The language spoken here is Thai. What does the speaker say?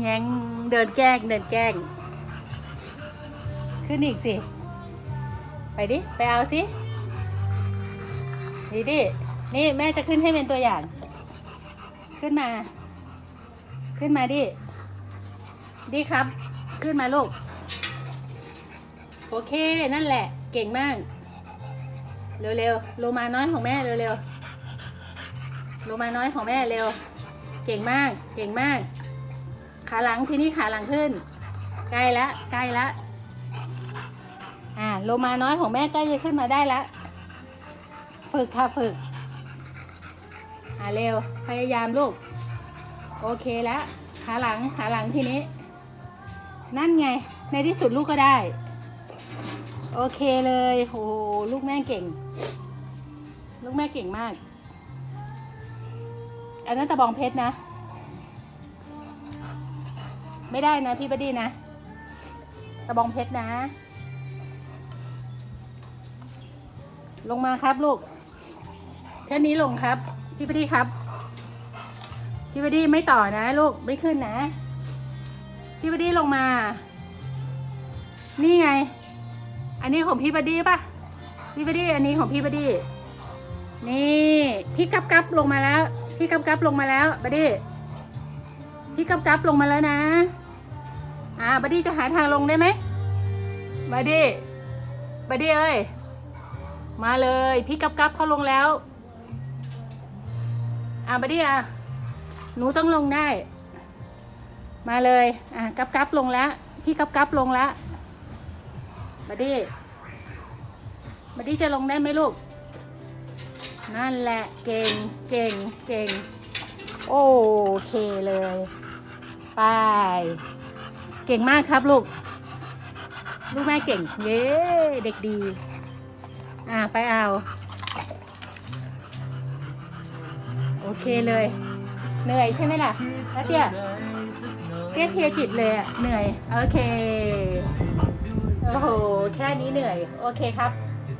แงงเดินแกล้งเดินแกล้ง ขึ้นอีกสิ ไปดิ ไปเอาสิดีดิ นี่แม่จะขึ้นให้เป็นตัวอย่าง ขึ้นมา ขึ้นมาดิดิครับ ขึ้นมาลูก โอเค นั่นแหละ เก่งมาก เร็วๆ โลมาน้อยของแม่เร็วๆ โลมาน้อยของแม่เร็ว เก่งมาก เก่งมาก ขาหลังทีนี้ขาหลังขึ้น ใกล้ละใกล้ละอ่าโลมาน้อยของแม่ใกล้จะขึ้นมาได้ละฝึกค่ะฝึกอ่าเร็วพยายามลูก โอเคแล้วขาหลังขาหลังทีนี้ นั่นไง ในที่สุดลูกก็ได้ โอเคเลยโอ้ลูกแม่เก่ง ลูกแม่เก่งมาก อันนั้นตะบองเพชรนะ ไม่ได้นะพี่บดีนะตะบองเพชรนะ ลงมาครับลูกแค่นี้ลงครับ พี่บดีครับ พี่บดีไม่ต่อนะลูกไม่ขึ้นนะ พี่บดีลงมา นี่ไง อันนี้ของพี่บดีป่ะพี่บดีอันนี้ของพี่บดีนี่พี่กับกับลงมาแล้ว พี่กับกับลงมาแล้วบดีพี่กับกับลงมาแล้วนะ อ่าบดีจะหาทางลงได้ไหมบดีบดีเอ้ย มาเลย พี่กับกับเขาลงแล้ว อ่าบดีอะ หนูต้องลงได้ มาเลย อะกับกับลงแล้ว พี่กับกับลงแล้วบัดดี้บัดดี้จะลงได้ไหมลูก นั่นแหละ เก่ง เก่ง เก่ง โอเคเลย ไป เก่งมากครับลูก ลูกแม่เก่ง เย้เด็กดี อ่าไปเอา โอเคเลย เหนื่อยใช่ไหมล่ะแล้วเตี้ยเตี้ยเทียจิตเลยอะเหนื่อย โอเค โอ้โห แค่นี้เหนื่อย โอเคครับ